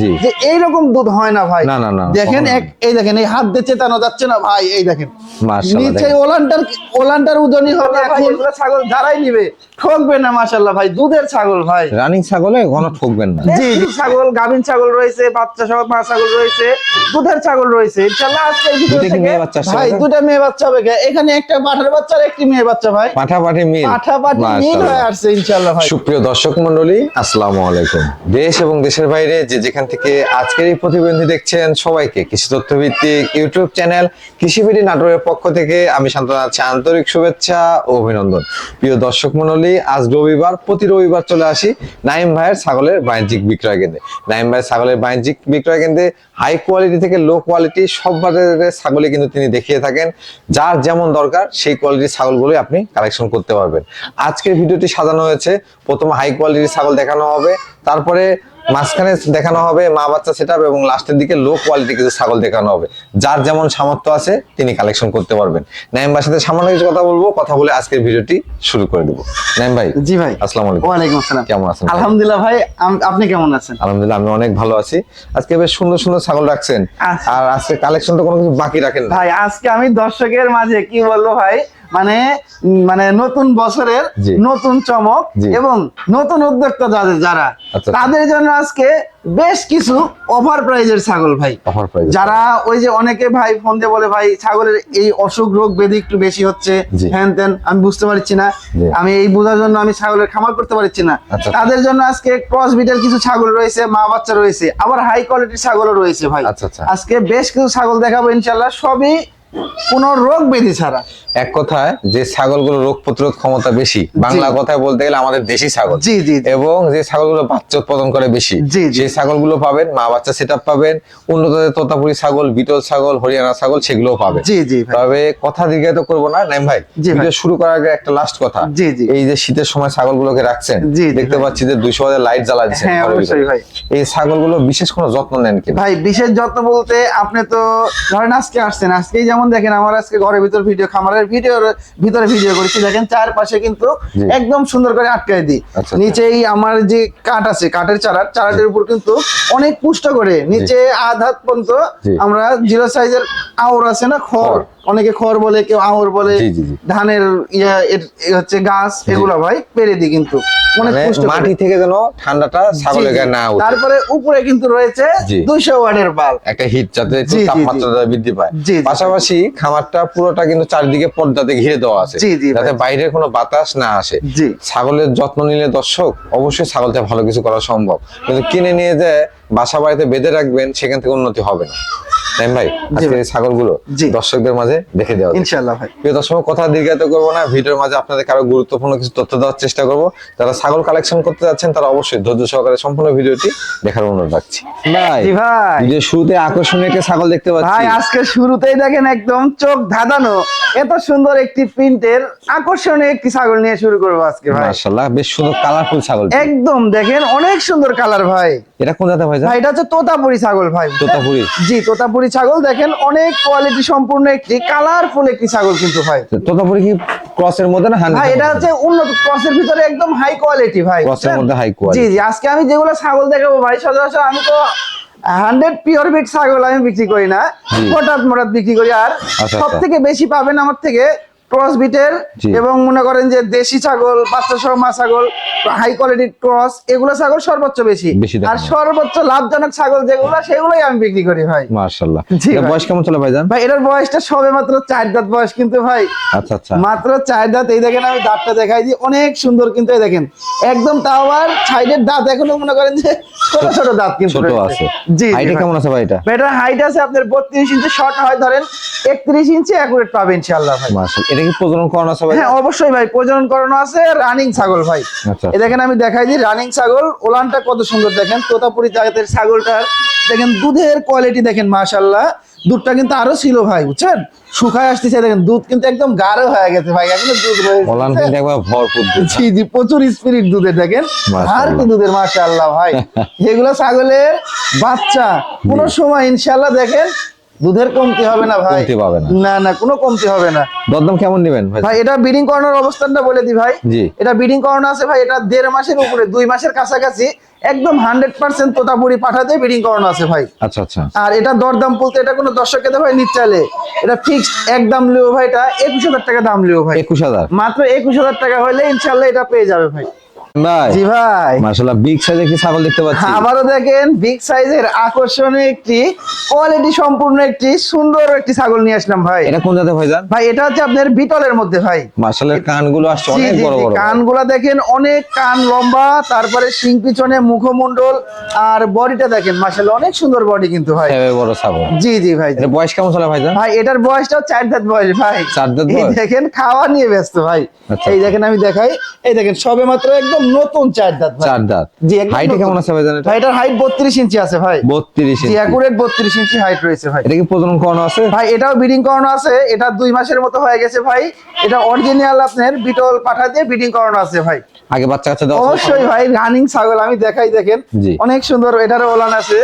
জি। যে এইরকম দুধ হয় না ভাই। না, না, না, দেখেন এক এই দেখেন এই হাত দিয়ে চেতানো যাচ্ছে না ভাই এই দেখেন। নিচে। ওলানটার ওলানটার হবে এগুলো ছাগল যারাই নিবে ঠকবে না মাশাল্লাহ ভাই দুধের ছাগল ভাই। রানিং ছাগলে কোনো ঠকবেন না। জি ছাগল গাভিন ছাগল রয়েছে বাচ্চা সহ মা ছাগল রয়েছে দুধের ছাগল রয়েছে। ইনশাআল্লাহ আজকে ভিডিও থেকে ভাই? দুটা মেয়ে বাচ্চা হবে এখানে একটা পাঠার বাচ্চা আর একটি মেয়ে বাচ্চা ভাই। পাঠাপাঠি মিল। পাঠাপাঠি মিল। হয়ে আসছে ইনশাআল্লাহ ভাই। সুপ্রিয় দর্শক মন্ডলী আসসালামু আলাইকুম। দেশ এবং দেশের বাইরে যে যেখান থেকে আজকের এই প্রতিবন্ধী দেখছেন সবাইকে কৃষি তথ্য ভিত্তিক ইউটিউব চ্যানেল কৃষিবিডি নাটোরের পক্ষ থেকে। আমি শান্তনা আছি, আন্তরিক শুভেচ্ছা ও অভিনন্দন। প্রিয় দর্শক মন্ডলী আজ রবিবার, প্রতি রবিবার চলে আসি নাইম ভাইয়ের ছাগলের বাণিজ্যিক বিক্রয় কেন্দ্রে। নাইম ভাইয়ের ছাগলের বাণিজ্যিক বিক্রয় কেন্দ্রে হাই কোয়ালিটি থেকে লো কোয়ালিটি সব বাজারের ছাগলই কিন্তু তিনি দেখিয়ে থাকেন। যার যেমন দরকার সেই কোয়ালিটির ছাগলগুলোই আপনি কালেকশন করতে পারবেন। আজকের ভিডিওটি সাজানো হয়েছে। প্রথমে হাই কোয়ালিটির ছাগল দেখানো হবে, তারপরে মাঝখানে দেখানো হবে মা বাচ্চা সেট এবং লাস্টের দিকে লো কোয়ালিটি কিছু ছাগল দেখানো হবে। যার যেমন সামর্থ্য আছে তিনি কালেকশন করতে পারবেন। নাইম ভাইয়ের সাথে সামান্য কিছু কথা বলব কথা বলে আজকের ভিডিওটি শুরু করে দেবো। নাইম ভাই জি ভাই। আসসালামু আলাইকুম। ওয়ালাইকুম আসসালাম। কেমন আছেন আলহামদুলিল্লাহ ভাই আপনি কেমন আছেন? আলহামদুলিল্লাহ আমি অনেক ভালো আছি। আজকে বেশ সুন্দর সুন্দর ছাগল রাখছেন। আচ্ছা। আর আজকে কালেকশন তো কোনো কিছু বাকি রাখেন ভাই আজকে আমি দর্শকের মাঝে কি বলব ভাই মানে মানে নতুন বছরের নতুন চমক এবং নতুন উদ্যোক্তা যাদের যারা আচ্ছা। তাদের জন্য আজকে বেশ কিছু ওভার প্রাইজের ছাগল ভাই। যারা ওই যে অনেকে ভাই ফোন দিয়ে বলে ভাই ছাগলের এই অসুখ রোগ ব্যাধি একটু বেশি হচ্ছে। হ্যান ত্যান আমি বুঝতে পারছি না। আমি এই বোঝার জন্য আমি ছাগলের খামার করতে পারছি না। আচ্ছা। তাদের জন্য আজকে ক্রস বিটের কিছু ছাগল রয়েছে মা বাচ্চা রয়েছে আবার হাই কোয়ালিটির ছাগলও রয়েছে ভাই। আচ্ছা, আচ্ছা। আজকে বেশ কিছু ছাগল দেখাবো ইনশাল্লাহ সবই কোনো রোগ ব্যাধি ছাড়া। এক কথায় যে ছাগলগুলো রোগ প্রতিরোধ ক্ষমতা বেশি বাংলা কথায় বলতে গেলে আমাদের দেশি ছাগল। জি জি। এবং যে ছাগলগুলো বাচ্চা উৎপাদন করে বেশি। সেই ছাগলগুলো পাবেন মা বাচ্চা সেট পাবেন উন্নত তোতাপুরি ছাগল বিটল ছাগল হরিয়ানা ছাগল পাবেন। জি জি তবে কথা দীর্ঘায়িত করব না নাইম ভাই ভিডিও শুরু করার আগে একটা লাস্ট কথা। জি, জি। এই যে শীতের সময় ছাগলগুলোকে রাখছেন দেখতে পাচ্ছি যে দুইশো হাজার লাইট জ্বালা দিচ্ছেন হ্যাঁ। এই ছাগলগুলো বিশেষ কোনো যত্ন নেন কি ভাই বিশেষ যত্ন বলতে আপনি তো ধরেন আজকে আসছেন আজকেই যেমন দেখেন আমার আজকে ঘরের ভিতর ভিডিও খামারের ভিডিও ভিতরে ভিডিও করেছি। দেখেন চারপাশে কিন্তু একদম সুন্দর করে আটকায় দিই। নিচে নিচেই আমার যে কাঠ আছে কাঠের চারা চারাটির উপর কিন্তু অনেক পুষ্ট করে। নিচে আধ হাত পর্যন্ত আমরা জিরো সাইজের আওর আছে না খড়। অনেকে খড় বলে কেউ আওর বলে। ধানের ইয়া হচ্ছে গাছ এগুলো ভাই পেরে দিই কিন্তু মানে। মাটি থেকে যেন ঠান্ডাটা ছাগলের। গায়ে না উঠে তারপরে উপরে কিন্তু রয়েছে। দুইশো ওয়াটের বাল্ব একটা হিট যাতে। তাপমাত্রাটা বৃদ্ধি পায়। পাশাপাশি খামারটা পুরোটা কিন্তু চারিদিকে পর্দাতে ঘিরে দেওয়া আছে যাতে। বাইরের কোনো বাতাস না আসে। ছাগলের যত্ন নিলে দর্শক অবশ্যই ছাগলটা ভালো কিছু করা সম্ভব কিন্তু কিনে নিয়ে যে বাসা বাড়িতে বেঁধে রাখবেন সেখান থেকে উন্নতি হবে না। তাই ভাই? আজকে ছাগলগুলো। দর্শকদের মাঝে দেখে দেওয়া যাক। ইনশাল্লাহ ভাই। প্রিয় দর্শক কথা দীর্ঘায়িত করব না ভিডিওর মাঝে আপনাদের কারও গুরুত্বপূর্ণ কিছু তথ্য দেওয়ার চেষ্টা করব। যারা ছাগল কালেকশন করতে যাচ্ছেন তারা অবশ্যই ধৈর্য সহকারে সম্পূর্ণ ভিডিওটি দেখার অনুরোধ রাখছি। ভাই ভাই। ভিডিওর শুরুতে আকর্ষণীয় একটা ছাগল দেখতে পাচ্ছি। ভাই আজকে শুরুতেই দেখেন একদম চোখ ধাঁধানো। এত সুন্দর একটি প্রিন্টের আকর্ষণীয় একটি ছাগল নিয়ে শুরু করব আজকে ভাই। মাশাআল্লাহ বেশ সুন্দর কালারফুল ছাগল একদম দেখেন অনেক সুন্দর কালার ভাই। এটা কোন জাতের ভাই ভাই এটা হচ্ছে তোতাপুরি ছাগল ভাই। তোতাপুরি। জি তোতাপুরি ছাগল। দেখেন অনেক কোয়ালিটি সম্পূর্ণ একটি কালারফুল একটি ছাগল কিন্তু ভাই। তোতাপুরি কি ক্রসের মধ্যে না ভাই এটা হচ্ছে উন্নত ক্রসের ভিতরে একদম হাই কোয়ালিটি ভাই। ক্রসের মধ্যে হাই কোয়ালিটি জি জি আজকে আমি যেগুলো ছাগল দেখাবো ভাই সচরাচর আমি তো হান্ড্রেড পিওর বিট ছাগল আমি বিক্রি করি না। হঠাৎ মোটাৎ বিক্রি করি। আর আচ্ছা, সব থেকে বেশি পাবেন আমার থেকে ক্রস বিটের এবং মনে করেন যে দেশি ছাগল বাচ্চা সহ মা ছাগল হাই কোয়ালিটির ক্রস এগুলো ছাগল সর্বোচ্চ বেশি। আর সর্বোচ্চ লাভজনক ছাগল যেগুলো সেগুলোই আমি বিক্রি করি ভাই। মাশাআল্লাহ। বয়স কেমন চলে ভাইজান? ভাই এটার বয়সটা সবে মাত্র চার দাঁত বয়স কিন্তু ভাই। আচ্ছা আচ্ছা। মাত্র চার দাঁত। এই দেখেন আমি দাঁতটা দেখাই দিই। অনেক সুন্দর কিন্তু এই দেখেন। একদম তাও আবার সাইডের দাঁত এখনও মনে করেন যে ছোট ছোট দাঁত কিন্তু ছোট আছে। জি হাইটে কেমন আছে ভাই এটা? এটার হাইট আছে আপনার বত্রিশ ইঞ্চি শর্ট হয় ধরেন একত্রিশ ইঞ্চি অ্যাকুরেট পাবেন ইনশাআল্লাহ ভাই। মাশাআল্লাহ। এটা কি প্রজনন করানো আছে ভাই হ্যাঁ অবশ্যই ভাই প্রজনন করানো আছে রানিং ছাগল ভাই। আচ্ছা। এই দেখেন আমি দেখাই দিই রানিং ছাগল ওলানটা কত সুন্দর দেখেন তোতাপুরি জাতের ছাগলটার। দেখেন দুধের কোয়ালিটি দেখেন মাশাল্লাহ দুধটা কিন্তু আরও ছিল ভাই বুঝছেন? শুকায় আসতেছে দেখেন দুধ কিন্তু একদম গাঢ় হয়ে গেছে ভাই এখনও দুধ ওলান রয়েছে কিন্তু একবার ভরপুর দুধ। জি জি প্রচুর স্পিরিট দুধের দেখেন। আর কি দুধের মাশাআল্লাহ ভাই। এগুলো ছাগলের বাচ্চা। কোন সময় ইনশাআল্লাহ দেখেন দুধের কমতি হবে না ভাই। কমতি পাবে না। না না কোনো কমতি হবে না। দরদাম কেমন নেবেন ভাই? ভাই এটা ব্রিডিং করানোর অবস্থানটা বলে দি ভাই। জি। এটা ব্রিডিং করানো আছে ভাই এটা দেড় মাসের উপরে দুই মাসের কাছাকাছি একদম হান্ড্রেড পার্সেন্ট তোতাপুরি পাঠাতে ব্রিডিং করানো আছে ভাই। আচ্ছা আচ্ছা। আর এটা দরদাম বলতে এটা কোনো দর্শক খেতে ভাই নিচ্ছালে এটা ফিক্সড এক দাম লিও ভাই এটা একুশ হাজার টাকা দাম লিও ভাই। একুশ হাজার। মাত্র একুশ হাজার টাকা হলে ইনশাল্লাহ এটা পেয়ে যাবে ভাই। ভাই। জি ভাই। মার্শাল্লাহ বিগ সাইজের একটি ছাগল দেখতে পাচ্ছি। আবারও দেখেন বিগ সাইজের আকর্ষণীয় একটি কোয়ালিটি সম্পূর্ণ একটি সুন্দর একটি ছাগল নিয়ে আসলাম ভাই। এটা কোন জাতের ভাইজান? ভাই এটা হচ্ছে আপনার বিটলের মধ্যে ভাই। মার্শালের কানগুলো আসছে অনেক বড় বড়। কানগুলা দেখেন অনেক কান লম্বা তারপরে শিং পিছনে মুখমণ্ডল আর বডিটা দেখেন মাসাল অনেক সুন্দর বডি কিন্তু ভাই। বড় ছাগল। জি জি ভাই। এটা বয়স কেমন চলে ভাইজান? ভাই এটার বয়সটাও চার দাঁত বয়স ভাই। চার দাঁত বয়স? দেখেন খাওয়া নিয়ে ব্যস্ত ভাই। আচ্ছা, এই। দেখেন আমি দেখাই। এই দেখেন সবে মাত্র একদম নতুন চার দাঁত চার দাঁত। জি, হাইটে। কেমন আছে ভাই এটার হাইট বত্রিশ ইঞ্চি আছে ভাই। বত্রিশ জি অ্যাকুরেট বত্রিশ ইঞ্চি হাইট রয়েছে ভাই। এটা কি প্রজনন করানো আছে? ভাই এটাও ব্রিডিং করানো আছে। এটা দুই মাসের মতো হয়ে গেছে ভাই। এটা অরিজিনাল আপনার বিটল পাঠা দিয়ে ব্রিডিং করানো আছে ভাই। আগে বাচ্চা কাচ্চা আছে? অবশ্যই ভাই রানিং ছাগল আমি দেখাই দেখেন। অনেক সুন্দর এটারও ওলান আছে।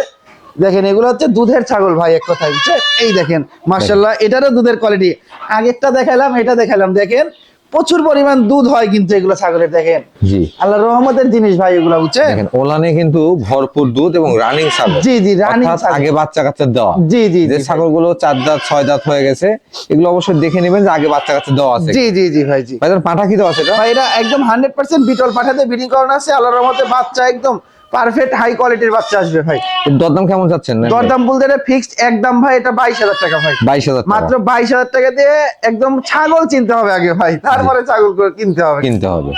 দেখেন এগুলো হচ্ছে দুধের ছাগল ভাই এক কথায় বুঝছে এই দেখেন মার্শাল্লাহ এটারও দুধের কোয়ালিটি আগেরটা দেখালাম এটা দেখালাম দেখেন। প্রচুর পরিমাণ দুধ হয় কিন্তু এগুলো ছাগলের দেখেন। জি। আল্লাহ রহমতের জিনিস ভাই এগুলো বুঝছে দেখেন ওলানে কিন্তু ভরপুর দুধ এবং রানিং ছাগল। জি জি রানিং আগে বাচ্চা কাচ্চা দেওয়া। জি জি যে ছাগলগুলো চার দাঁত ছয় দাঁত হয়ে গেছে এগুলো অবশ্যই দেখে নেবেন যে আগে বাচ্চা কাচ্চা দেওয়া আছে। জি জি জি ভাই জি। ভাইজান পাঠা কি দেওয়া আছে এটা? ভাই এটা একদম হান্ড্রেড পার্সেন্ট বিটল পাঠাতে ব্রিডিং করানো আছে। আল্লাহর রহমতে বাচ্চা একদম পারফেক্ট হাই কোয়ালিটির বাচ্চা আসবে ভাই। দরদাম কেমন যাচ্ছেন দরদাম বলতে এটা ফিক্সড একদম ভাই এটা বাইশ হাজার টাকা ভাই। বাইশ হাজার মাত্র বাইশ হাজার টাকা দিয়ে একদম ছাগল কিনতে হবে আগে ভাই তারপরে ছাগল কিনতে হবে। কিনতে হবে।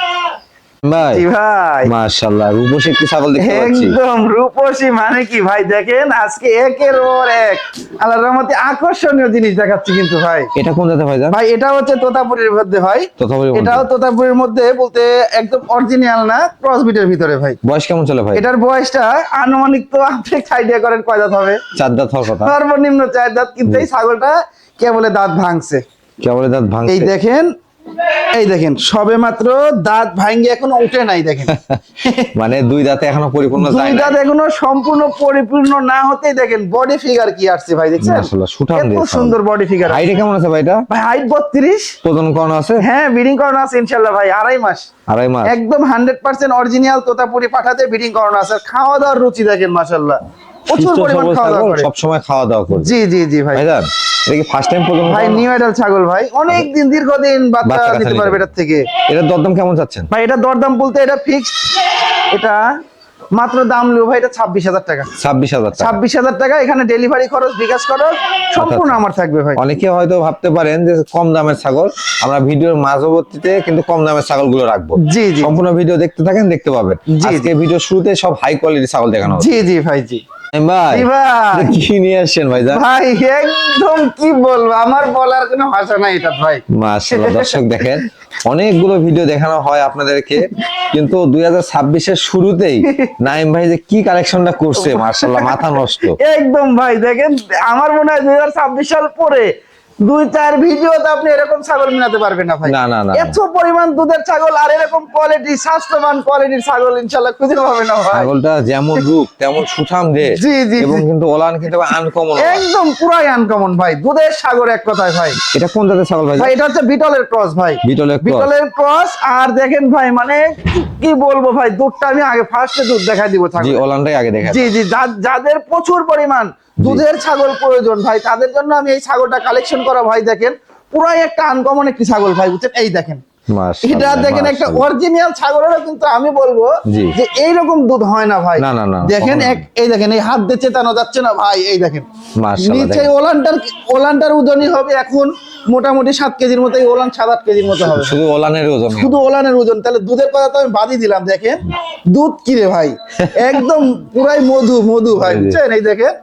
ভাই ভাই। মাশাআল্লাহ রূপসী একটি ছাগল দেখতে পাচ্ছি? একদম রূপসী মানে কি ভাই? দেখেন আজকে একের পর এক। আল্লাহর রহমতে আকর্ষণীয় জিনিস দেখাচ্ছি কিন্তু ভাই। এটা কোন জাতের ভাইজান? ভাই এটা হচ্ছে তোতাপুরির মধ্যে ভাই। তথাপি এটাও তোতাপুরির মধ্যে বলতে একদম অরিজিনাল না ক্রস বিটের ভিতরে ভাই। বয়স কেমন চলে ভাই? এটার বয়সটা আনুমানিক তো আপনি আইডিয়া করেন কয় দাঁত হবে? চার দাঁত হওয়ার কথা। সর্বনিম্ন চার দাঁত কিন্তু এই ছাগলটা কেবলে দাঁত ভাঙছে। কেবল দাঁত এই ভাঙছে দেখেন এই দেখেন সবে মাত্র দাঁত ভাঙ্গি এখনও উঠে নাই দেখেন। মানে দুই দাঁতে এখনও পরিপূর্ণ দুই দাঁত এখনও সম্পূর্ণ পরিপূর্ণ না হতেই দেখেন বডি ফিগার কি আসছে ভাই দেখছেন? মাশাআল্লাহ সুঠাম দিয়ে সুন্দর বডি ফিগার হাইটে কেমন আছে ভাইটা ভাই হাইট বত্রিশ। প্রজনন করানো আছে? হ্যাঁ ব্রিডিং করানো আছে ইনশাল্লাহ ভাই আড়াই মাস। আড়াই মাস। একদম হান্ড্রেড পার্সেন্ট অরিজিনাল তোতাপুরি পাঠাতে ব্রিডিং করানো আছে। খাওয়া দাওয়ার রুচি দেখেন মাসাল্লাহ প্রচুর পরিমাণ খাওয়া দাওয়া করে। সবসময় খাওয়া দাওয়া করবে জি জি জি ভাই। ভাইজান এটা কি ফার্স্ট টাইম প্রজনন ভাই নিউ এডাল ছাগল ভাই। অনেক দিন দীর্ঘদিন বাচ্চা বাচ্চা দিতে পারবে। এটার থেকে। এটার দরদাম কেমন চাচ্ছেন? ভাই এটা দরদাম বলতে এটা ফিক্সড এটা মাত্র দাম লিও ভাই এটা ছাব্বিশ হাজার টাকা। ছাব্বিশ হাজার টাকা। ছাব্বিশ হাজার টাকা এখানে ডেলিভারি খরচ বিকাশ খরচ সম্পূর্ণ আচ্ছা। আমার থাকবে ভাই। অনেকে হয়তো ভাবতে পারেন যে কম দামের ছাগল আমরা ভিডিওর মাঝবর্তীতে কিন্তু কম দামের ছাগলগুলো রাখব। জি জি। সম্পূর্ণ ভিডিও দেখতে থাকেন দেখতে পাবেন। জি, আজকে ভিডিও শুরুতে সব হাই কোয়ালিটি ছাগল দেখানো জি জি ভাই জি। ভাই কি নিয়ে আসছেন ভাই? ভাই একদম কি বলব? আমার বলার কোনো ভাষা নাই এটা ভাই। মাশাআল্লাহ দর্শক দেখেন অনেকগুলো ভিডিও দেখানো হয় আপনাদেরকে কিন্তু দুই হাজার ছাব্বিশের শুরুতেই নাইম ভাই যে কি কালেকশনটা করছে মার্শাল্লাহ মাথা নষ্ট। একদম ভাই দেখেন আমার মনে হয় দুই হাজার ছাব্বিশ সাল পরে দুই চার ভিডিওতে আপনি এরকম ছাগল মিলাতে পারবেন না ভাই। না, না, না। এত পরিমাণ দুধের ছাগল আর এরকম কোয়ালিটি স্বাস্থ্যবান কোয়ালিটির ছাগল ইনশাল্লাহ খুঁজে পাবে না ভাই। ছাগলটা যেমন রূপ তেমন সুঠাম দে জি, জি, এবং কিন্তু ওলান কিন্তু আনকমন একদম পুরাই আনকমন ভাই। দুধের সাগর এক কথায় ভাই। এটা কোন জাতের ছাগল ভাই? ভাই এটা হচ্ছে বিটলের ক্রস ভাই। বিটলের cross। বিটলের ক্রস আর দেখেন ভাই মানে কি বলব ভাই দুধটা আমি আগে ফার্স্টে দুধ দেখাই দিব ছাগল। জি ওলানটাই আগে দেখা জি জি যাদের প্রচুর পরিমাণ দুধের ছাগল প্রয়োজন ভাই তাদের জন্য আমি এই ছাগলটা কালেকশন করা ভাই দেখেন পুরাই একটা আনকমন একটি ছাগল ভাই বুঝছেন? এই দেখেন। এটা দেখেন একটা অরিজিনাল ছাগলেরও কিন্তু আমি বলব। যে এইরকম দুধ হয় না ভাই। দেখেন এক এই দেখেন এই হাত দিয়ে চেতানো যাচ্ছে না ভাই এই দেখেন। নিচে ওলানটার ওলানটার ওজনই হবে এখন মোটামুটি সাত কেজির মতো এই ওলান সাত আট কেজির মতো হবে। শুধু ওলানের ওজন শুধু ওলানের ওজন। তাহলে দুধের কথা তো আমি বাদই দিলাম দেখেন। দুধ কিরে ভাই? একদম পুরাই মধু মধু ভাই বুঝছেন? এই দেখেন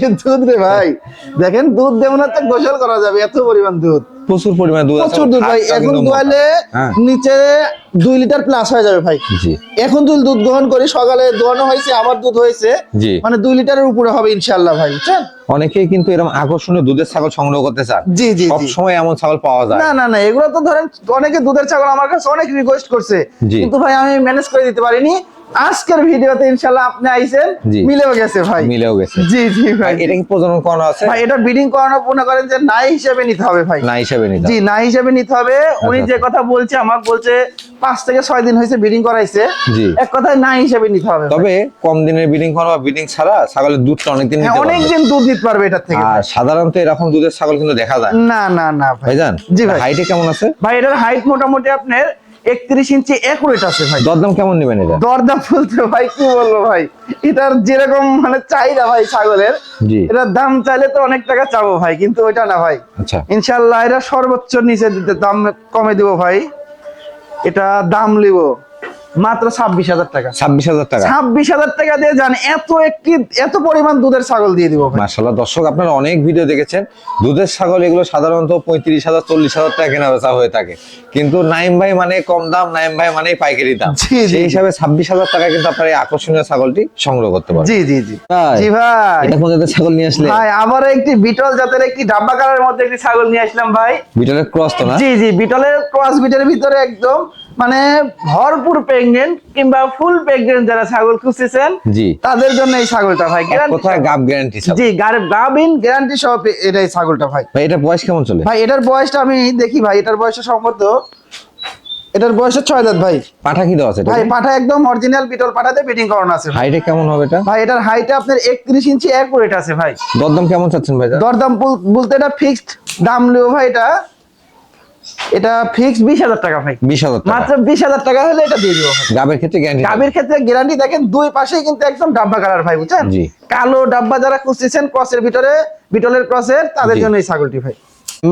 যে দুধ রে ভাই। দেখেন দুধ দেবো না গোসল করা যাবে। এত পরিমাণ দুধ। প্রচুর পরিমাণে দুধ প্রচুর দুধ ভাই। এখন কিন্তু দোয়ালে হ্যাঁ। নিচে দুই লিটার প্লাস হয়ে যাবে ভাই। এখন যদি দুধ গ্রহণ করি সকালে দোয়ানো হয়েছে আবার দুধ হয়েছে মানে দুই লিটারের উপরে হবে ইনশাল্লাহ ভাই বুঝছেন? অনেকেই কিন্তু এরকম আকর্ষণীয় দুধের ছাগল সংগ্রহ করতে চান। জি জি সব সময় এমন ছাগল পাওয়া যায়। না না না এগুলো তো ধরেন অনেকে দুধের ছাগল আমার কাছে অনেক রিকোয়েস্ট করছে। কিন্তু ভাই আমি ম্যানেজ করে দিতে পারিনি। আজকের ভিডিওতে ইনশাল্লাহ আপনি আইছেন মিলেও গেছে ভাই। মিলেও গেছে। জি জি ভাই এটা কি প্রজনন করানো আছে? ভাই এটা বিডিং করানো মনে করেন যে নাই হিসেবে নিতে হবে ভাই। না হিসাবে নিতে জি না হিসেবে নিতে হবে। উনি আচ্ছা। যে কথা বলছে আমার বলছে পাঁচ থেকে ছয় দিন হয়েছে ব্রিডিং করাইছে। জি। এক কথায় নাই হিসেবে নিতে হবে তবে কম দিনের ব্রিডিং করা বা ব্রিডিং ছাড়া ছাগলের দুধটা অনেকদিন হ্যাঁ নিতে অনেক দিন দুধ দিতে পারবে এটার থেকে আর সাধারণত এরকম দুধের ছাগল কিন্তু দেখা যায়। না না না ভাই। ভাইজান জি ভাই। হাইটে কেমন আছে? ভাই এটার হাইট মোটামুটি আপনার একত্রিশ ইঞ্চি একুরেট আছে ভাই। দরদাম কেমন নেবেন এটা? দরদাম বলতে ভাই কি বলব ভাই? এটার যেরকম মানে চাহিদা ভাই ছাগলের এটার দাম চাইলে তো অনেক টাকা চাবো ভাই কিন্তু ওইটা না ভাই। আচ্ছা। ইনশাল্লাহ এটা সর্বোচ্চ নিচে দিতে দাম কমে দিব ভাই। এটা দাম লিব মাত্র ছাব্বিশ হাজার টাকা। ছাব্বিশ হাজার টাকা। ছাব্বিশ হাজার টাকা দিয়ে যান এত একটি এত পরিমাণ দুধের ছাগল দিয়ে দিব ভাই। মার্শাল্লাহ দর্শক আপনারা অনেক ভিডিও দেখেছেন দুধের ছাগল এগুলো সাধারণত পঁয়ত্রিশ হাজার চল্লিশ হাজার টাকা কেনা বেচা হয়ে থাকে। কিন্তু নাইম ভাই মানে কম দাম নাইম ভাই মানে পাইকারি দাম। সেই হিসাবে ছাব্বিশ হাজার টাকা কিন্তু আপনার এই আকর্ষণীয় ছাগলটি সংগ্রহ করতে পারবেন। জি জি জি। জি ভাই। এটা কোন জাতের ছাগল নিয়ে আসলে? ভাই আবার একটি বিটল জাতের একটি ডাব্বা কালারের মধ্যে একটি ছাগল নিয়ে আসলাম ভাই। বিটলের ক্রস তো না? জি জি বিটলের ক্রস বিটের ভিতরে একদম মানে ভরপুর প্রেগনেন্ট কিংবা ফুল প্রেগনেন্ট যারা ছাগল খুঁজতেছেন জি। তাদের জন্য এই ছাগলটা ভাই কথায় গাব গ্যারান্টি জি গাবিন গ্যারান্টি সহ এটা এই ছাগলটা ভাই। ভাই এটা বয়স কেমন চলে? ভাই এটার বয়সটা আমি দেখি ভাই এটার বয়সটা সম্ভবত এটার বয়স ছয় দাঁত ভাই। পাঠা কি দেওয়া আছে ভাই পাঠা একদম অরিজিনাল বিটল পাঠাতে বিটিং করানো আছে। ভাই। হাইটে কেমন হবে এটা? ভাই এটার হাইট আপনার একত্রিশ ইঞ্চি এক আছে ভাই। দরদাম কেমন চাচ্ছেন ভাই দরদাম বলতে এটা ফিক্সড দাম লিও ভাই এটা। এটা ফিক্সড বিশ হাজার টাকা ভাই। বিশ হাজার মাত্র বিশ হাজার টাকা হলে এটা দিয়ে দেবো গাবের ক্ষেত্রে গ্যারান্টি গাবির ক্ষেত্রে গ্যারান্টি দেখেন দুই পাশেই কিন্তু একদম ডাব্বা কালার ভাই বুঝছেন? কালো ডাব্বা যারা খুঁজতেছেন ক্রসের ভিতরে বিটলের ক্রসের তাদের জন্য এই ছাগলটি ভাই।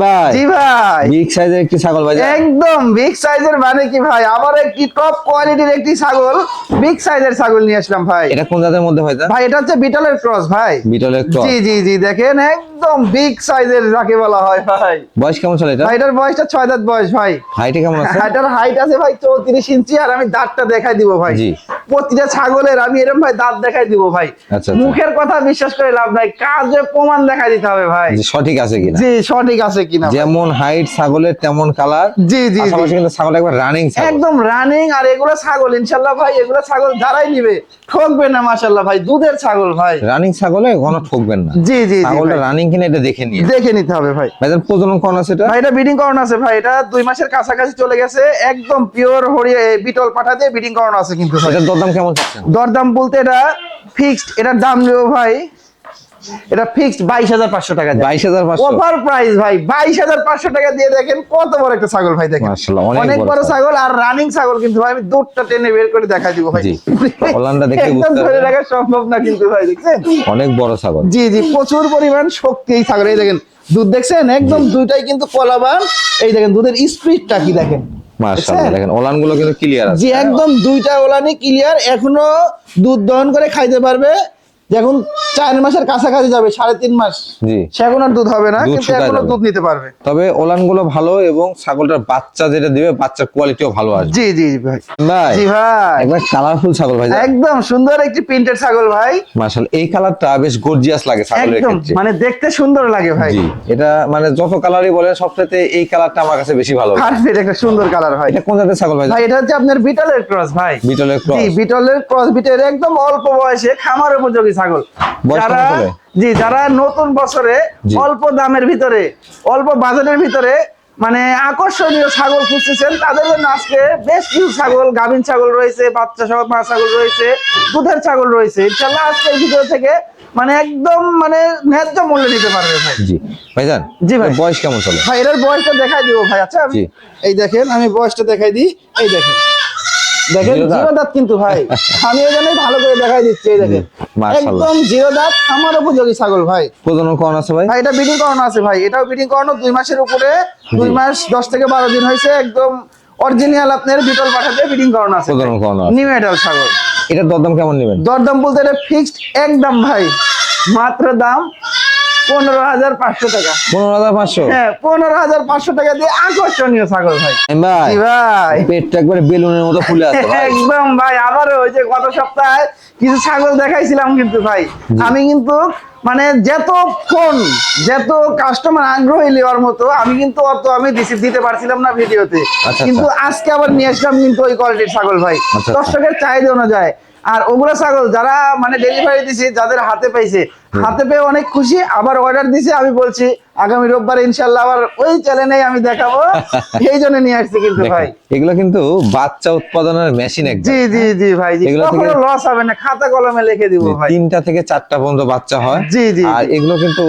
ভাই জি ভাই। বিগ সাইজের একটি ছাগল ভাই একদম বিগ সাইজের মানে কি ভাই? আবার একটি টপ কোয়ালিটির একটি ছাগল বিগ সাইজের ছাগল নিয়ে আসলাম ভাই। এটা কোন জাতের মধ্যে ভাই ভাই এটা হচ্ছে বিটলের ক্রস ভাই। বিটলের ক্রস জি জি জি দেখেন একদম বিগ সাইজের যাকে বলা হয় ভাই। বয়স কেমন চলে এটা? এটার বয়সটা ছয় দাঁত বয়স ভাই। হাইটে কেমন আছে? এটার হাইট আছে ভাই চৌত্রিশ ইঞ্চি আর আমি দাঁতটা দেখাই দিব ভাই। জি। প্রতিটা ছাগলের আমি এরকম ভাই দাঁত দেখাই দিব ভাই। আচ্ছা, আচ্ছা। মুখের কথা বিশ্বাস করে লাভ নাই কাজে প্রমাণ দেখাই দিতে হবে ভাই। সঠিক আছে কিনা। জি সঠিক আছে কিনা যেমন হাইট ছাগলের তেমন কালার জি জি পাশাপাশি কিন্তু ছাগল একবার রানিং ছাগল। একদম রানিং আর এগুলো ছাগল ইনশাল্লাহ ভাই এগুলো ছাগল যারাই নিবে ঠকবে না মাশাল্লাহ ভাই দুধের ছাগল ভাই। রানিং ছাগলে ঘন ঠকবেন না। জি জি জি ছাগলটা রানিং কিনা এটা দেখে নিয়ে। দেখে নিতে হবে ভাই। ভাইজান প্রজনন কোন আছে এটা? ভাই এটা ব্রিডিং করানো আছে ভাই। এটা দুই মাসের কাছাকাছি চলে গেছে। একদম পিওর হরিয়ে বিটল পাঠা দিয়ে ব্রিডিং করানো আছে কিন্তু এটা দরদাম কেমন চাচ্ছেন? দরদাম বলতে এটা ফিক্সড এটার দাম নেব ভাই। এটা ফিক্সড বাইশ হাজার পাঁচশো টাকা বাইশ হাজার পাঁচশো। অফার প্রাইস ভাই বাইশ হাজার পাঁচশো টাকা দিয়ে দেখেন কত বড় একটা ছাগল ভাই দেখেন। অনেক বড় ছাগল। আর রানিং ছাগল কিন্তু ভাই আমি দুধটা টেনে বের করে দেখাই দিব ভাই। দেখে বুঝতে ধরে রাখা সম্ভব না কিন্তু ভাই দেখছেন? অনেক বড় ছাগল। জি জি প্রচুর পরিমাণ শক্তি এই ছাগল। এই দেখেন দুধ দেখছেন? একদম দুইটাই কিন্তু কলাবান। এই দেখেন দুধের স্পিডটা কি দেখেন? মাশাআল্লাহ দেখেন কিন্তু ক্লিয়ার আছে। জি একদম দুইটা ওলানি ক্লিয়ার এখনও দুধ দহন করে খাইতে পারবে। যখন চার মাসের কাছাকাছি যাবে সাড়ে তিন মাস। জি। সে এখন আর দুধ হবে না কিন্তু এখনও দুধ নিতে পারবে। তবে ওলানগুলো ভালো এবং ছাগলটার বাচ্চা যেটা দিবে বাচ্চার কোয়ালিটিও ভালো আসবে। জি জি জি ভাই। ভাই। জি ভাই। একবার কালারফুল ছাগল ভাই। একদম সুন্দর একটি প্রিন্টেড ছাগল ভাই। মার্শাল এই কালারটা বেশ গর্জিয়াস লাগে ছাগলের ক্ষেত্রে। মানে দেখতে সুন্দর লাগে ভাই। জি এটা মানে যত কালারই বলেন সবচেয়ে এই কালারটা আমার কাছে বেশি ভালো পারফেক্ট একটা সুন্দর কালার ভাই। এটা কোন জাতের ছাগল ভাই? ভাই এটা হচ্ছে আপনার বিটলের ক্রস ভাই। বিটলের জি ক্রস বিটলের ক্রস বিটের একদম অল্প বয়সে খামার উপযোগী ছাগল। যারা জি যারা নতুন বছরে অল্প দামের ভিতরে অল্প বাজারের ভিতরে মানে আকর্ষণীয় ছাগল খুঁজতেছেন তাদের জন্য আজকে বেশ কিছু ছাগল গাভীন ছাগল রয়েছে বাচ্চা সহ মা ছাগল রয়েছে দুধের ছাগল রয়েছে। ইনশাল্লাহ আজকে এই ভিডিও থেকে মানে একদম মানে ন্যায্য মূল্যে নিতে পারবে ভাই। জি। ভাইজান জি ভাই। বয়স কেমন চলে? ভাই এটার বয়সটা দেখাই দিব ভাই আচ্ছা? এই দেখেন আমি বয়সটা দেখাই দিই এই দেখেন। দেখেন জিরো দাঁত? কিন্তু ভাই। আমি এই জন্যই ভালো করে দেখাই দিচ্ছি এই দেখেন। একদম জিরো দাঁত আমার উপযোগী ছাগল ভাই। প্রজনন কোন আছে ভাই? ভাই এটা বিডিং করানো আছে ভাই। এটাও বিডিং করানো দুই মাসের উপরে দুই মাস দশ থেকে বারো দিন হয়েছে একদম অরিজিনাল আপনার বিটল পাঠাতে বিডিং করানো আছে। প্রজনন করানো আছে। নিউ এডাল ছাগল। এটার দরদাম কেমন নেবেন? দরদাম বলতে এটা ফিক্সড একদম ভাই। মাত্র দাম পনেরো হাজার পাঁচশো টাকা। পনেরো হাজার পাঁচশো? হ্যাঁ পনেরো হাজার পাঁচশো টাকা দিয়ে আকর্ষণীয় ছাগল ভাই। ভাই ভাই। পেটটা একবারে বেলুনের মতো ফুলে আছে একদম ভাই আবারও ওই যে গত সপ্তাহে কিছু ছাগল দেখাইছিলাম কিন্তু ভাই। আমি কিন্তু মানে যতক্ষণ যত কাস্টমার আগ্রহী নেওয়ার মতো আমি কিন্তু অত আমি দিছি দিতে পারছিলাম না ভিডিওতে। আচ্ছা। কিন্তু আজকে আবার নিয়ে আসলাম কিন্তু ওই কোয়ালিটির ছাগল ভাই। আচ্ছা। দর্শকের চাহিদা অনুযায়ী আর ওগুলা ছাগল যারা মানে ডেলিভারি দিছে যাদের হাতে পাইছে হাতে পেয়ে অনেক খুশি আবার অর্ডার দিছে আমি বলছি আগামী রোববার ইনশাল্লাহ আবার ওই চ্যানেলে আমি দেখাবো। এই জন্য নিয়ে আসছি কিন্তু ভাই। এগুলো কিন্তু বাচ্চা উৎপাদনের মেশিন একদম। জি জি জি ভাই জি। এগুলো থেকে- লস হবে না খাতা কলমে লিখে দিব ভাই। তিনটা থেকে চারটা পর্যন্ত বাচ্চা হয়। জি, জি, আর জি। এগুলো কিন্তু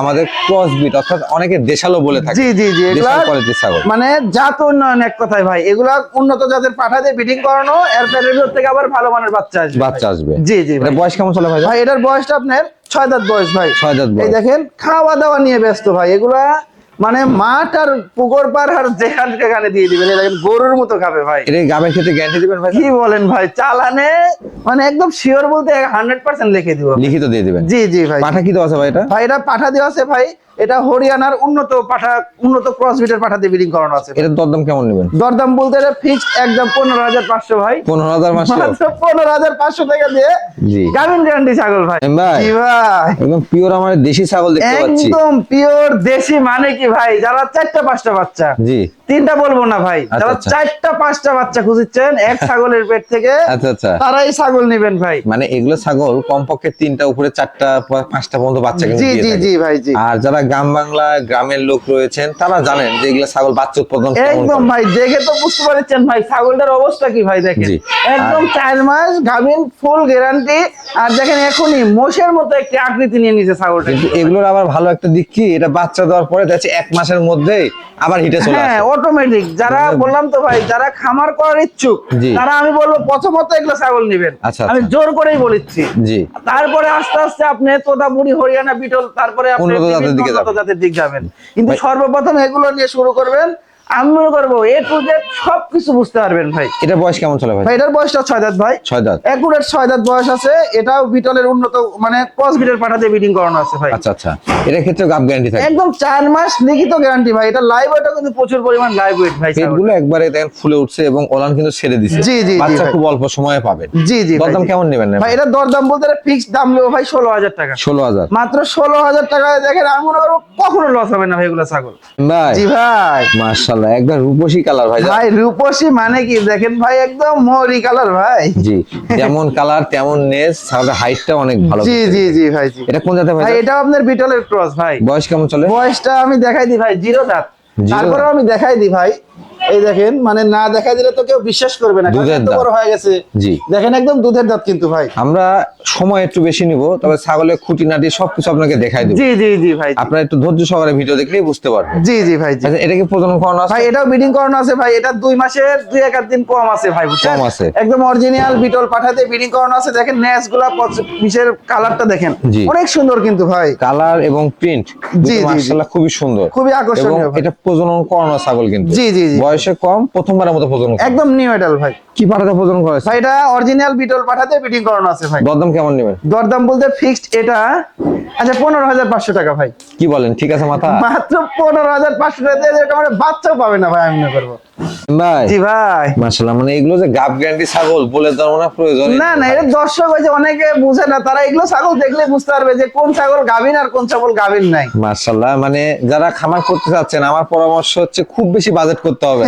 আমাদের ক্রস বিট অর্থাৎ অনেকে দেশালো বলে থাকে। জি জি জি এগুলা কোয়ালিটির ছাগল। মানে জাত উন্নয়ন এক কথায় ভাই এগুলা উন্নত জাতের পাঠা দিয়ে ব্রিডিং করানো এর পেটের ভিতর থেকে আবার ভালো মানের বাচ্চা আসবে। বাচ্চা আসবে। জি জি ভাই। বয়স কেমন চলে ভাই ভাই এটার বয়সটা আপনার ছয় দাঁত বয়স ভাই। ছয় দাঁত এই বয়স দেখেন খাওয়া দাওয়া নিয়ে ব্যস্ত ভাই। এগুলা মানে মাঠ আর পুকুর পার আর যেখান সেখানে দিয়ে দিবেন দেখেন গরুর মতো খাবে ভাই। এটা গাবের ক্ষেত্রে গ্যারান্টি দিবেন ভাই? কি বলেন ভাই চালানে মানে একদম শিওর বলতে হান্ড্রেড পার্সেন্ট লিখে দিব। লিখিত দিয়ে দিবেন? জি জি ভাই। পাঠা কি দেওয়া আছে ভাই এটা? ভাই এটা পাঠা দেওয়া আছে ভাই এটা হরিয়ানার উন্নত পাঠা উন্নত ক্রস বিটের পাঠা দিয়ে ব্রিডিং করানো আছে এটার দরদাম কেমন নেবেন? দরদাম বলতে এটা ফিক্সড একদম পনেরো হাজার পাঁচশো ভাই। পনেরো হাজার মাসে মাত্র পনেরো হাজার পাঁচশো টাকা দিয়ে জি। গাভিন গ্যারান্টি ছাগল ভাই। ভাই জি ভাই? একদম পিওর আমার দেশি ছাগল দেখতে পাচ্ছি। একদম পিওর দেশি মানে কি ভাই? যারা চারটা পাঁচটা বাচ্চা। জি। তিনটা বলব না ভাই। আচ্ছা, যারা আচ্ছা। চারটা পাঁচটা বাচ্চা খুঁজছেন এক ছাগলের পেট থেকে আচ্ছা আচ্ছা। তারাই ছাগল নেবেন ভাই। মানে এগুলো ছাগল কমপক্ষে তিনটা উপরে চারটা পাঁচটা পর্যন্ত বাচ্চা কিন্তু জি জি। জি ভাই জি। আর যারা গ্রাম বাংলা গ্রামের লোক রয়েছেন তারা জানেন যে এগুলো ছাগল বাচ্চা উৎপাদন একদম ভাই দেখে তো বুঝতে পারছেন ভাই ছাগলটার অবস্থা কি ভাই দেখেন? একদম চার মাস গাভিন ফুল গ্যারান্টি আর দেখেন এখনই মোষের মতো একটি আকৃতি নিয়ে নিছে ছাগলটা। কিন্তু এগুলোর আবার ভালো একটা দিক কি? এটা বাচ্চা দেওয়ার পরে দেখছি এক মাসের মধ্যেই আবার হিটে চলে হ্যাঁ অটোমেটিক যারা বললাম তো ভাই যারা খামার করার ইচ্ছুক তারা আমি বলব প্রথমত এগুলো ছাগল নেবেন। আচ্ছা, আমি আচ্ছা। জোর করেই বলেছি জি। তারপরে আস্তে আস্তে আপনি তোতাপুরি হরিয়ানা বিটল তারপরে আপনি উন্নত জাতের। দিক যাবেন কিন্তু সর্বপ্রথম এগুলো নিয়ে শুরু করবেন আমি মনে করব এ টু জেড সবকিছু বুঝতে পারবেন ভাই। এটা বয়স কেমন চলে ভাই? এটার বয়সটা ছয় দাঁত ভাই। ছয় দাঁত। একুরেট ছয় দাঁত বয়স আছে। এটাও বিটলের উন্নত মানে ক্রস বিটের পাঠাতে বিডিং করানো আছে ভাই। আচ্ছা আচ্ছা। এটার ক্ষেত্রে গ্যারান্টি থাকে। একদম চার মাস লিখিত গ্যারান্টি ভাই। এটা লাইভ ওয়েটও কিন্তু প্রচুর পরিমাণ লাইভ ওয়েট ভাই। পেটগুলো একবারে দেখেন ফুলে উঠছে এবং ওলান কিন্তু ছেড়ে দিছে। জি, জি, বাচ্চা খুব অল্প সময়ে পাবেন। জি জি দরদাম কেমন নেবেন? ভাই এটা দরদাম বলতে ফিক্সড দাম নেব ভাই ষোলো হাজার টাকা। ষোলো হাজার। মাত্র ষোলো হাজার টাকা দেখেন আমি মনে করব কখনো লস হবে না ভাই এগুলো ছাগল। ভাই জি ভাই। মার্শাল্লাহ একদম রূপসী কালার ভাই। ভাই রূপসী মানে কি? দেখেন ভাই একদম মরি কালার ভাই। জি যেমন কালার তেমন নেস সাথে হাইটটা অনেক ভালো জি জি জি ভাই জি। এটা কোন জাতের ভাই? এটাও আপনার বিটলের ক্রস ভাই। বয়স কেমন চলে? বয়সটা আমি দেখাই দিই ভাই জিরো দাঁত তারপরে আমি দেখাই দিই ভাই। এই দেখেন মানে না দেখাই দিলে তো কেউ বিশ্বাস করবে না দুধের দাঁত। বড় হয়ে গেছে জি। দেখেন একদম দুধের দাঁত কিন্তু ভাই আমরা সময় একটু বেশি নিব তবে ছাগলের খুঁটিনাটি সবকিছু আপনাকে দেখাই দেবো জি জি জি ভাই। আপনারা একটু ধৈর্য সহকারে ভিডিও দেখলেই বুঝতে পারবেন জি জি ভাই আচ্ছা এটা কি প্রজনন করানো আছে ভাই এটাও বিডিং করানো আছে ভাই এটা দুই মাসের দুই এক দিন কম আছে ভাই বুঝছেন কম আছে। একদম অরিজিনাল বিটল পাঠাতে বিডিং করানো আছে দেখেন ন্যাসগুলা পিসের কালারটা দেখেন জি। অনেক সুন্দর কিন্তু ভাই কালার এবং প্রিন্ট জি, জি। মার্শাল্লাহ খুবই সুন্দর খুবই আকর্ষণীয়। এটা প্রজনন করানো ছাগল কিন্তু জি, জি, জি। বয়সে কম প্রথমবারের মতো প্রজনন একদম নিউ এডাল ভাই। কি পাঠাতে প্রজনন করেছে? ভাই এটা অরিজিনাল বিটল পাঠাতে বিডিং করানো আছে ভাই। দরদাম কেমন নেবেন? দরদাম বলতে ফিক্সড এটা আচ্ছা পনেরো হাজার পাঁচশো টাকা ভাই। কি বলেন ঠিক আছে মাথা? মাত্র পনেরো হাজার পাঁচশো টাকা দিয়ে এরকম বাচ্চাও পাবে না ভাই আমি মনে করব। ভাই জি ভাই। মার্শাল্লাহ মানে এগুলো যে গাব গ্যারান্টি ছাগল বলে মনে প্রয়োজন না না এটা দর্শক হয়েছে অনেকে বুঝে না তারা এগুলো ছাগল দেখলে বুঝতে পারবে যে কোন ছাগল গাভিন আর কোন ছাগল গাভিন নাই। মার্শাল্লাহ মানে যারা খামার করতে চাচ্ছেন আমার পরামর্শ হচ্ছে খুব বেশি বাজেট করতে হবে। না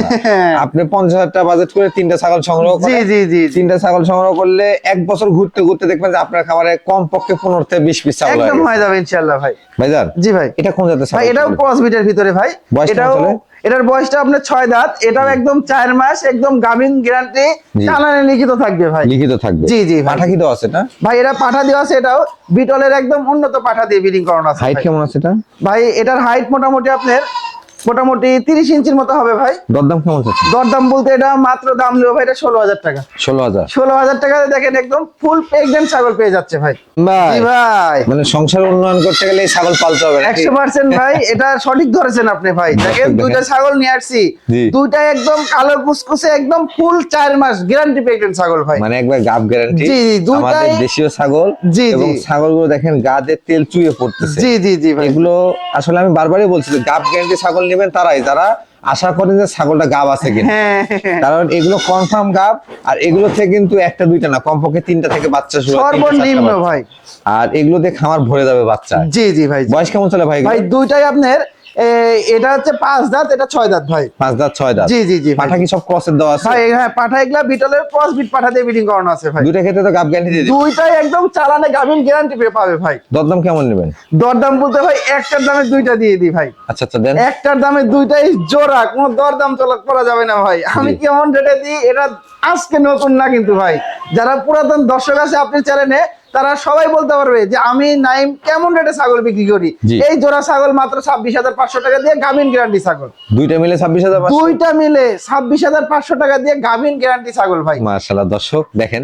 আপনি পঞ্চাশ হাজার টাকা বাজেট করে তিনটা ছাগল সংগ্রহ জি জি জি জি। তিনটা ছাগল সংগ্রহ করলে এক বছর ঘুরতে ঘুরতে দেখবেন যে আপনার খামারে কম পক্ষে পনেরো থেকে বিশ পিস ছাগল একদম হয়ে যাবে ইনশাল্লাহ ভাই। ভাইজান জি ভাই। এটা কোন জাতের ছাগল এটাও ক্রস বিটের ভিতরে ভাই। এটাও এটার বয়সটা আপনার ছয় দাঁত। এটাও একদম চার মাস একদম গাভিন গ্যারান্টি চালানে লিখিত থাকবে ভাই। লিখিত থাকবে। জি, জি, পাঠা কি দেওয়া আছে এটা? ভাই এটা পাঠা দেওয়া আছে এটাও। বিটলের একদম উন্নত পাঠা দিয়ে বিডিং করানো আছে হাইট কেমন আছে এটা? ভাই এটার হাইট মোটামুটি আপনার মোটামুটি তিরিশ ইঞ্চির মতো হবে ভাই। দরদাম কেমন আছে দরদাম বলতে এটা মাত্র দাম নেব ভাই এটা ষোলো হাজার টাকা। ষোলো হাজার? ষোলো হাজার টাকা দেখেন একদম ফুল প্রেগনেন্ট ছাগল পেয়ে যাচ্ছে ভাই। ভাই মানে সংসার উন্নয়ন করতে গেলে ছাগল পালতে হবে? একশো পার্সেন্ট ভাই এটা সঠিক ধরেছেন আপনি ভাই। দেখেন। দুইটা ছাগল নিয়ে আসছি। দুইটা একদম কালো কুসকুসে একদম ফুল চার মাস গ্যারান্টি প্রেগনেন্ট ছাগল ভাই। মানে একবার গাব গ্যারান্টি জি, জি, আমাদের দেশীয় ছাগল জি, এবং জি। ছাগলগুলো দেখেন গাতে তেল চুইয়ে পড়তেছে। জি জি জি ভাই। এগুলো আসলে আমি বারবারই বলছি গাব গ্যারান্টি ছাগল নেবেন তারাই যারা আশা করেন যে ছাগলটা গাব আছে কিনা। হ্যাঁ। কারণ এগুলো কনফার্ম গাব আর এগুলো থেকে কিন্তু একটা দুইটা না কমপক্ষে তিনটা থেকে বাচ্চা শুরু সর্বনিম্ন ভাই। আর এগুলো দেখে খামার ভরে যাবে বাচ্চা। জি জি ভাই। বয়স কেমন চলে ভাই ভাই দুইটাই আপনার এটা হচ্ছে পাঁচ দাঁত এটা ছয় দাঁত ভাই। পাঁচ দাঁত ছয় দাঁত। জি জি জি। পাঠা কি সব ক্রসের দেওয়া আছে? ভাই হ্যাঁ পাঠা এগুলা বিটলের ক্রস বিট পাঠা দিয়ে বিডিং করানো আছে ভাই। দুইটা ক্ষেত্রে তো গাব গ্যারান্টি দিয়ে দুইটাই একদম চালানে গাভিন গ্যারান্টি পেয়ে পাবে ভাই। দরদাম কেমন নেবেন? দরদাম বলতে ভাই একটার দামে দুইটা দিয়ে দিই ভাই। আচ্ছা আচ্ছা দেন। একটার দামে দুইটাই জোড়া কোনো দরদাম চলা করা যাবে না ভাই। আমি কেমন রেটে দিই এটা আজকে নতুন না কিন্তু ভাই। যারা পুরাতন দর্শক আছে আপনি চ্যানেলে তারা সবাই বলতে পারবে যে আমি নাইম কেমন রেটে ছাগল বিক্রি করি? এই জোড়া ছাগল মাত্র ছাব্বিশ হাজার পাঁচশো টাকা দিয়ে গাভিন গ্যারান্টি ছাগল। দুইটা মিলে ছাব্বিশ হাজার দুইটা মিলে ছাব্বিশ হাজার পাঁচশো টাকা দিয়ে গাভিন গ্যারান্টি ছাগল ভাই। মার্শাল্লাহ দর্শক দেখেন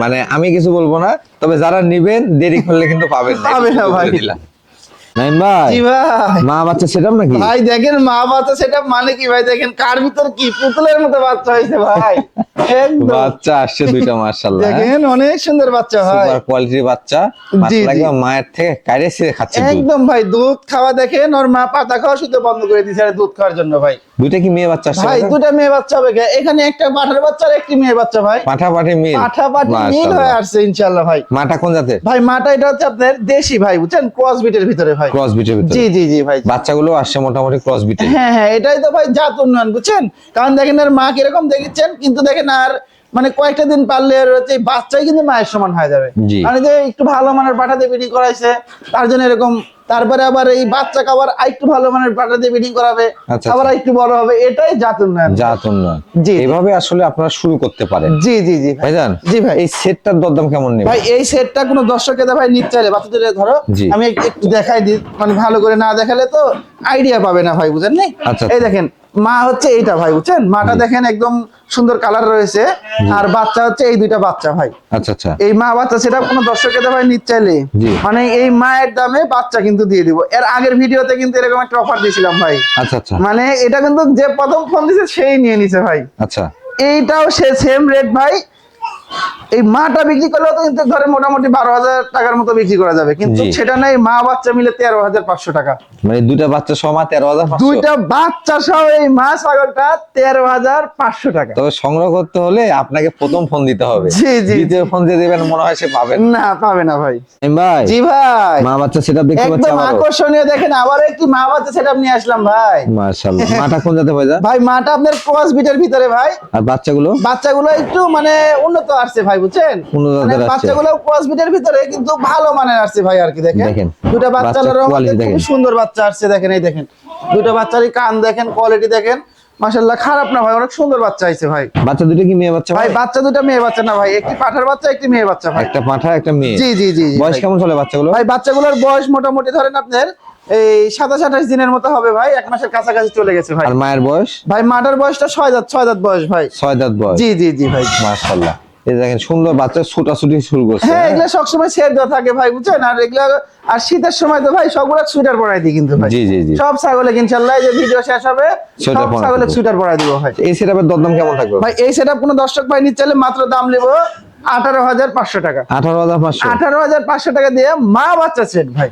মানে আমি কিছু বলব না তবে যারা নিবেন দেরি করলে কিন্তু পাবেন পাবে না ভাই। নাইম ভাই জি ভাই। মা বাচ্চা নাকি? ভাই দেখেন মা বাচ্চা মানে কি ভাই? দেখেন কার ভিতর কি পুতুলের মতো বাচ্চা হয়েছে ভাই? একদম। বাচ্চা আসছে দুইটা মার্শাল্লাহ দেখেন অনেক সুন্দর বাচ্চা ভাই। সুপার কোয়ালিটির বাচ্চা। মায়ের থেকে কাইরে খাচ্ছে দুধ। একদম ভাই দুধ খাওয়া দেখেন ওর মা পাতা খাওয়া শুধু বন্ধ করে দিয়েছে আর দুধ খাওয়ার জন্য ভাই। দুইটা কি মেয়ে বাচ্চা আসছে ভাই দাদা? দুটা মেয়ে বাচ্চা হবে। এখানে একটা পাঠার বাচ্চা আর একটি মেয়ে বাচ্চা ভাই। পাঠা পাঠি মিল। পাঠা পাঠি মিল। হয়ে আসছে ইনশাল্লাহ ভাই। মাটা কোন জাতের? ভাই মাটা এটা হচ্ছে আপনার দেশি ভাই বুঝছেন? ক্রস বিটের ভিতরে ভাই। ক্রস বিটের ভিতরে। জি জি জি ভাই। বাচ্চাগুলো আসছে মোটামুটি ক্রস বিটে হ্যাঁ হ্যাঁ এটাই তো ভাই জাত উন্নয়ন বুঝছেন? কারণ দেখেন আর মা কীরকম দেখেছেন কিন্তু দেখেন আর মানে কয়েকটা দিন পারলে হচ্ছে বাচ্চাই কিন্তু মায়ের সমান হয়ে যাবে। মানে যে একটু ভালো মানের পাঠাতে বিডিং করাইছে তার জন্য এরকম তারপরে আবার এই বাচ্চা খাবার আরেকটু ভালো মানের পাঠাতে বিডিং করাবে আচ্ছা, আবার একটু বড় হবে এটাই জাত উন্নয়ন জাত উন্নয়ন জি। এইভাবে আসলে আপনারা শুরু করতে পারেন। জি জি জি। ভাই ভাইজান জি ভাই। এই সেটটার দরদাম কেমন নেবে ভাই এই সেটটা কোনো দর্শকের ভাই নিতে চাইলে বাচ্চাদের ধরো আমি একটু দেখাই দিই মানে ভালো করে না দেখালে তো আইডিয়া পাবে না ভাই বুঝেন নি আচ্ছা, এই দেখেন মা হচ্ছে এইটা ভাই বুঝছেন? মাটা দেখেন একদম সুন্দর কালার রয়েছে আর বাচ্চা হচ্ছে এই দুইটা বাচ্চা ভাই। আচ্ছা আচ্ছা। এই মা বাচ্চা সেটা কোনো দর্শকের ভাই নিতে চাইলে। মানে এই মায়ের দামে বাচ্চা কিন্তু দিয়ে দিব। এর আগের ভিডিওতে কিন্তু এরকম একটা অফার দিয়েছিলাম ভাই। আচ্ছা আচ্ছা। মানে এটা কিন্তু যে প্রথম ফোন দিছে সেই নিয়ে নিছে ভাই। আচ্ছা। এইটাও সে সেম রেট ভাই এই মাটা বিক্রি করলেও তো কিন্তু ধরে মোটামুটি বারো হাজার টাকার মতো বিক্রি করা যাবে। কিন্তু সেটা নাই মা বাচ্চা মিলে তেরো হাজার পাঁচশো টাকা। মানে দুইটা বাচ্চা সময় তেরো হাজার দুইটা বাচ্চা সহ এই মা ছাগলটা তেরো হাজার পাঁচশো টাকা। তবে সংগ্রহ করতে হলে আপনাকে প্রথম ফোন দিতে হবে। জি, জি, দ্বিতীয় ফোন দিয়ে দেবেন মনে হয় সে পাবেন। না পাবে না ভাই। ভাই জি ভাই। মা বাচ্চা সেটা দেখতে পাচ্ছি একদম আকর্ষণীয় দেখেন আবার একটি মা বাচ্চা সেটা নিয়ে আসলাম ভাই। মাশাআল্লাহ। মাটা কোন জাতে ভাই ভাই মাটা আপনার ক্রস বিটের ভিতরে ভাই। আর বাচ্চাগুলো? বাচ্চাগুলো একটু মানে উন্নত আসছে ভাই বুঝছেন? মানে। বাচ্চাগুলো ক্রস বিটের ভিতরে কিন্তু ভালো মানের আসছে ভাই আর কি দেখেন। দুটা বাচ্চার বাচ্চার quality সুন্দর বাচ্চা আসছে দেখেন এই দেখেন। দুটো বাচ্চারই কান দেখেন কোয়ালিটি দেখেন। মাশাল্লাহ খারাপ না ভাই অনেক সুন্দর বাচ্চা আইছে ভাই। বাচ্চা দুটো কি মেয়ে বাচ্চা ভাই ভাই? বাচ্চা দুটো মেয়ে বাচ্চা না ভাই একটি পাঠার বাচ্চা একটি মেয়ে বাচ্চা ভাই। একটা পাঠা একটা মেয়ে। জি জি জি জি বয়স কেমন চলে বাচ্চাগুলো? ভাই বাচ্চাগুলোর বয়স মোটামুটি ধরেন আপনার এই সাতাশ আঠাশ দিনের মতো হবে ভাই এক মাসের কাছাকাছি চলে গেছে ভাই। আর মায়ের বয়স? ভাই মাটার বয়সটা ছয় দাঁত ছয় দাঁত বয়স ভাই। ছয় দাঁত বয়স। জি জি জি ভাই। মাশাআল্লাহ। এই দেখেন সুন্দর বাচ্চা ছুটাছুটি শুরু করছে হ্যাঁ হ্যাঁ? এগুলো সবসময় সেট দেওয়া থাকে ভাই বুঝছেন? আর এগুলো আর শীতের সময় তো ভাই সবগুলো সুইটার পরাই দিই কিন্তু ভাই। জি, জি, জি। সব ছাগলে ইনশাল্লাহ এই যে ভিডিও শেষ হবে সোয়েটার সব ছাগলে সুইটার পরাই দিব ভাই। এই সেটআপের দরদাম কেমন থাকবে? ভাই এই সেটআপ কোনো দর্শক ভাই নিতে চাইলে মাত্র দাম নেব আঠারো হাজার পাঁচশো টাকা। আঠারো হাজার পাঁচশো। আঠারো হাজার পাঁচশো টাকা দিয়ে মা বাচ্চা সেট ভাই।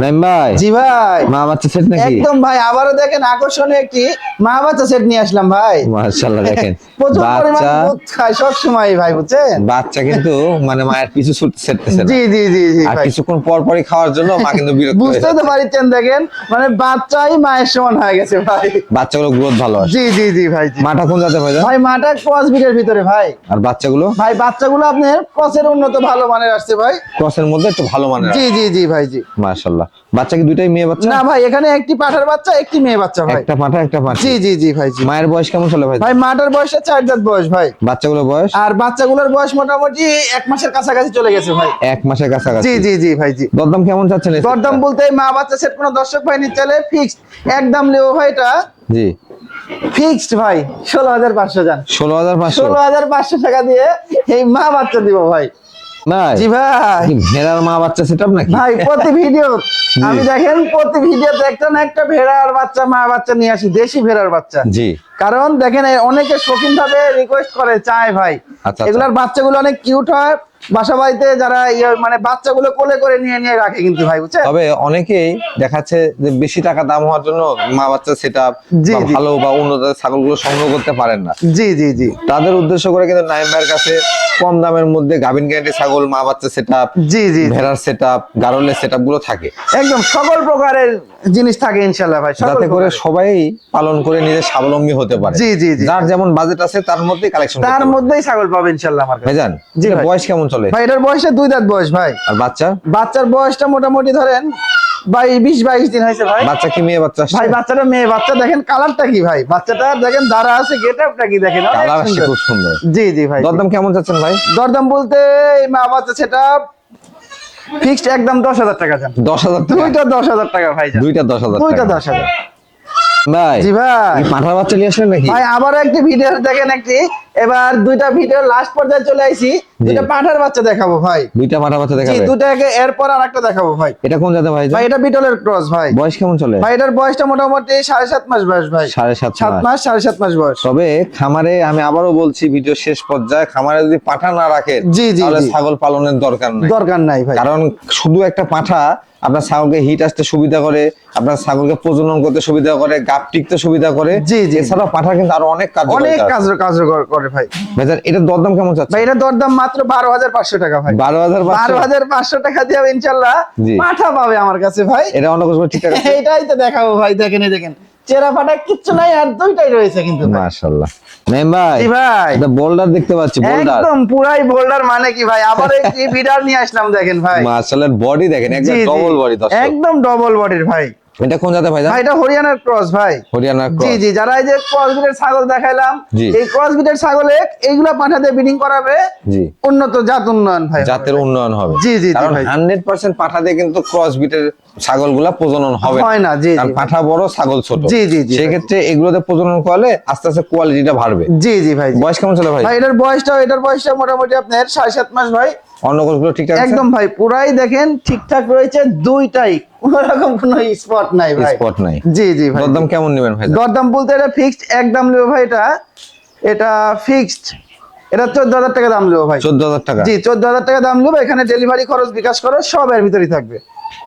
নাইম ভাই? জি ভাই। মা বাচ্চা সেট নাকি? একদম ভাই আবারও দেখেন আকর্ষণীয় একটি মা বাচ্চা সেট নিয়ে আসলাম ভাই। মাশাআল্লাহ দেখেন। বাচ্চা সব সময় ভাই বুঝছেন? বাচ্চা কিন্তু মানে মায়ের পিছু ছুটতে সেটতেছে না। জি জি জি জি আর কিছুক্ষণ পর পরই খাওয়ার জন্য মা কিন্তু বিরক্ত বুঝতে তো পারছেন দেখেন মানে বাচ্চাই মায়ের সমান হয়ে গেছে ভাই। বাচ্চাগুলো গ্রোথ ভালো আসে জি জি জি ভাই জি। মাটা কোন জাতে ভাই ভাই মাটা ক্রস বিটের ভিতরে ভাই। আর বাচ্চাগুলো? ভাই বাচ্চাগুলো আপনার ক্রসের উন্নত ভালো মানের আসছে ভাই। ক্রসের মধ্যে একটু ভালো মানের জি জি জি ভাই জি। মাশাআল্লাহ। বাচ্চা কি দুইটাই মেয়ে বাচ্চা? না ভাই এখানে একটি পাঠার বাচ্চা একটি মেয়ে বাচ্চা ভাই। একটা পাঠা একটা পাঠা। জি জি জি ভাই জি। মায়ের বয়স কেমন চলে ভাই? ভাই মাটার বয়সটা চার দাঁত বয়স ভাই। বাচ্চাগুলো বয়স? আর বাচ্চাগুলোর বয়স মোটামুটি এক মাসের কাছাকাছি চলে গেছে ভাই। এক মাসের কাছাকাছি। জি জি জি ভাই জি। দরদাম কেমন চাচ্ছেন দরদাম বলতে মা বাচ্চা সেট কোনো দর্শক ভাই নিতে চাইলে ফিক্সড একদম লেও ভাই এটা জি। ফিক্সড ভাই ষোলো হাজার পাঁচশো যান। ষোলো হাজার পাঁচশো। ষোলো হাজার পাঁচশো টাকা দিয়ে এই মা বাচ্চা দিব ভাই। জি ভাই। ভেড়ার মা বাচ্চা সেটআপ নাকি? ভাই প্রতি ভিডিও আমি দেখেন প্রতি ভিডিওতে একটা না একটা ভেড়ার বাচ্চা মা বাচ্চা নিয়ে আসি দেশি ভেড়ার বাচ্চা। জি। কারণ দেখেন অনেকে শৌখিন ভাবে রিকোয়েস্ট করে চায় ভাই। আচ্ছা। এগুলার বাচ্চাগুলো অনেক কিউট হয় বাসা বাড়িতে যারা ইয়ে মানে বাচ্চাগুলো কোলে করে নিয়ে নিয়ে রাখে কিন্তু ভাই বুঝছেন? তবে অনেকেই দেখাচ্ছে যে বেশি টাকা দাম হওয়ার জন্য মা বাচ্চা সেট জি। ভালো বা উন্নত ছাগলগুলো সংগ্রহ করতে পারেন না। জি জি জি। তাদের উদ্দেশ্য করে কিন্তু নাইম ভাইয়ের কাছে কম দামের মধ্যে গাভিন গ্যারান্টি ছাগল মা বাচ্চা সেট জি জি ভেড়ার সেট আপ গারলের সেটগুলো থাকে। একদম সকল প্রকারের জিনিস থাকে ইনশাল্লাহ ভাই সকল যাতে করে সবাই পালন করে নিজে স্বাবলম্বী হতে পারে। জি জি জি। যার যেমন বাজেট আছে তার মধ্যেই কালেকশন তার মধ্যেই ছাগল পাবে ইনশাল্লাহ আমার কাছে। ভাইজান জি। বয়স কেমন চলে। ভাই এটার বয়সটা দুই দাঁত বয়স ভাই। আর বাচ্চা? বাচ্চার বয়সটা মোটামুটি ধরেন ভাই বিশ বাইশ দিন হয়েছে ভাই। বাচ্চা কি মেয়ে বাচ্চা ভাই বাচ্চাটা মেয়ে বাচ্চা দেখেন কালারটা কি ভাই? বাচ্চাটা দেখেন দাঁড়া আছে গেট আপটা কি দেখেন? কালার আসছে খুব সুন্দর। জি জি ভাই। দরদাম কেমন যাচ্ছেন ভাই? দরদাম বলতে এই মা বাচ্চা সেটা ফিক্সড একদম দশ হাজার টাকা যান দশ হাজার টাকা? দুইটা দশ হাজার টাকা ভাই দুইটা দশ হাজার দুইটা টাকা। দশ হাজার। ভাই জি ভাই। এই পাঁঠার বাচ্চা নিয়ে আসলেন নাকি? ভাই আবারও একটি ভিডিও দেখেন একটি এবার দুইটা ভিডিও লাস্ট পর্যায়ে চলে আইছি। দুইটা পাঠার বাচ্চা দেখাবো ভাই। দুইটা পাঠার বাচ্চা জি দেখাবে। দুটা আগে এরপর আর একটা দেখাবো ভাই। এটা কোন জাতে ভাই? ভাই এটা বিটলের ক্রস ভাই। বয়স কেমন চলে? ভাই এটার বয়সটা মোটামুটি সাড়ে সাত মাস বয়স ভাই। সাড়ে সাত সাত মাস। মাস সাড়ে সাত মাস বয়স। তবে খামারে আমি আবারও বলছি ভিডিও শেষ পর্যায়ে খামারে যদি পাঠা না রাখেন তাহলে ছাগল পালনের দরকার নাই। দরকার নাই ভাই। কারণ শুধু একটা পাঠা আপনার ছাগলকে হিট আসতে সুবিধা করে আপনার ছাগলকে প্রজনন করতে সুবিধা করে গাপ টিকতে সুবিধা করে। জি, জি। এছাড়া পাঠা কিন্তু আরও অনেক কাজ অনেক কাজ কার্যকর করে। ভাই। ভাইজান এটা দরদাম কেমন চাচ্ছে ভাই এটা দরদাম মাত্র বারো হাজার পাঁচশো টাকা ভাই। বারো হাজার বারো হাজার পাঁচশো টাকা দিয়ে ইনশাল্লাহ জি। পাঠা পাবে আমার কাছে ভাই। এটা অন্য কিছু ঠিকঠাক আছে? এইটাই তো দেখাবো ভাই দেখেন এই দেখেন। চেরা ফাটা কিচ্ছু নাই আর দুইটাই রয়েছে কিন্তু মাশাআল্লাহ। নেম ভাই জি ভাই। এটা বোল্ডার দেখতে পাচ্ছি বোল্ডার একদম পুরাই বোল্ডার মানে কি ভাই? আবার একটি বিডার নিয়ে আসলাম দেখেন ভাই। মাশাআল্লাহ বডি দেখেন একদম। ডবল বডি দর্শক। একদম ডবল বডির ভাই। এটা কোন জাতে ভাইজান? ভাই এটা হরিয়ানার ক্রস ভাই। হরিয়ানা জি জি যারা এই যে ক্রস বিটের ছাগল দেখাইলাম এই ক্রস বিটের ছাগলে এইগুলা পাঠাতে ব্রিডিং করাবে জি। উন্নত জাত উন্নয়ন ভাই। জাতের উন্নয়ন হবে। জি, জি, জি, কারণ ভাই। হান্ড্রেড পার্সেন্ট পাঠাতে কিন্তু ক্রস ছাগলগুলা প্রজনন হবে হয় না জি কারণ পাঠা বড় ছাগল ছোট। জি, জি, জি, সেক্ষেত্রে এগুলোতে প্রজনন করলে আস্তে আস্তে কোয়ালিটিটা বাড়বে। জি জি ভাই বয়স কেমন চলে ভাই? ভাই এটার বয়সটা এটার বয়সটা মোটামুটি আপনার সাড়ে সাত মাস ভাই। অন্য কোষগুলো ঠিকঠাক একদম ভাই পুরাই দেখেন ঠিকঠাক রয়েছে দুইটাই কোন রকম কোনো স্পট নাই ভাই। স্পট নাই। জি জি ভাই। দরদাম কেমন নেবেন ভাই? দরদাম বলতে এটা ফিক্সড একদম নেব ভাই এটা। এটা ফিক্সড এটা চোদ্দ হাজার টাকা দাম নেব ভাই। চোদ্দ হাজার টাকা? জি চোদ্দ হাজার টাকা দাম নেব এখানে ডেলিভারি খরচ বিকাশ খরচ সব এর ভিতরেই থাকবে।